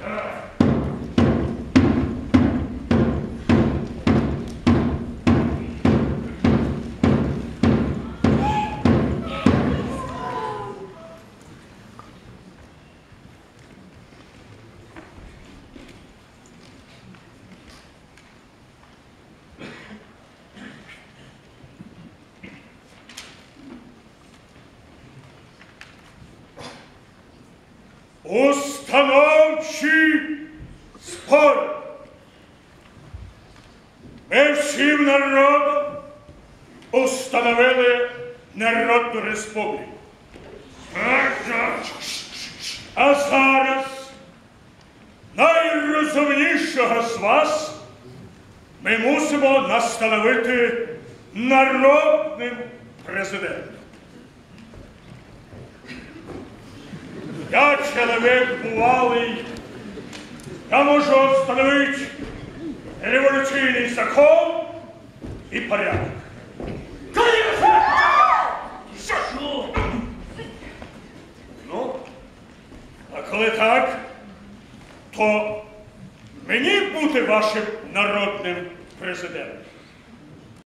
Yes. Установчі спори. Ми всім народом установили Народну Республіку. А зараз найрозумнішого з вас ми мусимо настановити народним президентом. Я чоловік бувалий, я можу встановити революційний закон і порядок. Що? Ну, А коли так, то мені бути вашим народним президентом.